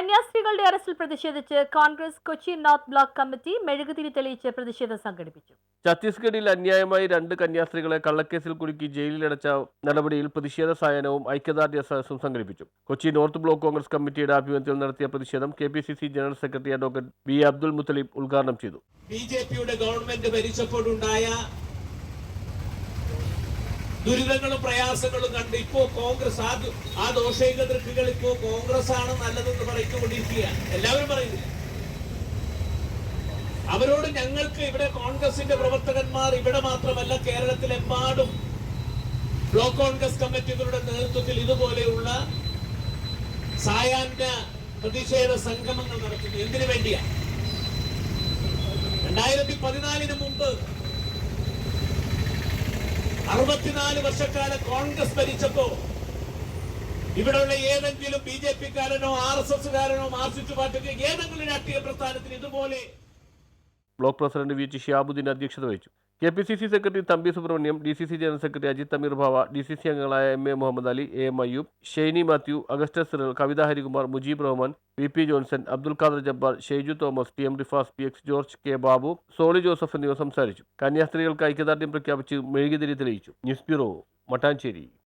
കന്യാസ്ത്രീകളുടെ അറസ്റ്റിൽ പ്രതിഷേധിച്ച് Congress Kochi north block committee മെഴുകുതിരി തെളിയിച്ച് പ്രതിഷേധം സംഘടിപ്പിച്ചു. ഛത്തീസ്ഗഡിൽ അന്യായമായി രണ്ട് കന്യാസ്ത്രീകളെ കള്ളക്കേസിൽ കുടുക്കി ജയിലിലടച്ച നടപടിയിൽ പ്രതിഷേധ സായനവും ഐക്യദാർഢ്യ സദസ്സും സംഘടിപ്പിച്ചു. കൊച്ചി നോർത്ത് ബ്ലോക്ക് കോൺഗ്രസ് കമ്മിറ്റിയുടെ ആഭിമുഖ്യത്തിൽ നടത്തിയ പ്രതിഷേധം K P C C general secretary advocate B Abdul Muthalib ഉദ്ഘാടനം ചെയ്തു. ബി ജെ പിയുടെ ഗവൺമെന്റ് ഭരിച്ചപ്പോഴുണ്ടായ ദുരിതങ്ങളും പ്രയാസങ്ങളും കണ്ട് ഇപ്പോ കോൺഗ്രസ് ആ ആ ദോഷൈക ദൃക്കുകൾ ഇപ്പോ കോൺഗ്രസ് ആണ് നല്ലതെന്ന് പറയിക്കൊണ്ടിരിക്കുകയാണ്. എല്ലാവരും പറയുന്നില്ല അവരോട് ഞങ്ങൾക്ക് ഇവിടെ കോൺഗ്രസിന്റെ പ്രവർത്തകന്മാർ ഇവിടെ മാത്രമല്ല കേരളത്തിലെമ്പാടും ബ്ലോക്ക് കോൺഗ്രസ് കമ്മിറ്റികളുടെ നേതൃത്വത്തിൽ ഇതുപോലെയുള്ള സായാഹ്ന പ്രതിഷേധ സംഗമങ്ങൾ നടത്തുന്നു. എന്തിനു വേണ്ടിയാ? രണ്ടായിരത്തി പതിനാലിന് മുമ്പ് അറുപത്തിനാല് വർഷക്കാലം കോൺഗ്രസ് ഭരിച്ചപ്പോ ഇവിടെയുള്ള ഏതെങ്കിലും ബി ജെ പിക്കാരനോ ആർ എസ് എസ്സുകാരനോ മാർസിസ്റ്റ് പാർട്ടിക്ക് ഏതെങ്കിലും രാഷ്ട്രീയ പ്രസ്ഥാനത്തിന് ഇതുപോലെ block president V H Shiyabuddin അധ്യക്ഷത വഹിച്ചു. K P C C secretary Thampi Subrahmanyam D C C general secretary Ajith Ameer ഭാവ ഡി സി സി അംഗങ്ങളായ M A Muhammad Ali A M Ayyub Shaini Mathew Augustus Cyril Kavitha Harikumar Mujeeb Rahman V P Johnson Abdul Khader Jabbar Shaiju Thomas T M Rifas P X George K Babu Soly Joseph എന്നിവർ സംസാരിച്ചു. കന്യാസ്ത്രീകൾക്ക് ഐക്യദാർഢ്യം പ്രഖ്യാപിച്ച് മെഴുകുതിരി തെളിയിച്ചു. News bureau Mattancherry.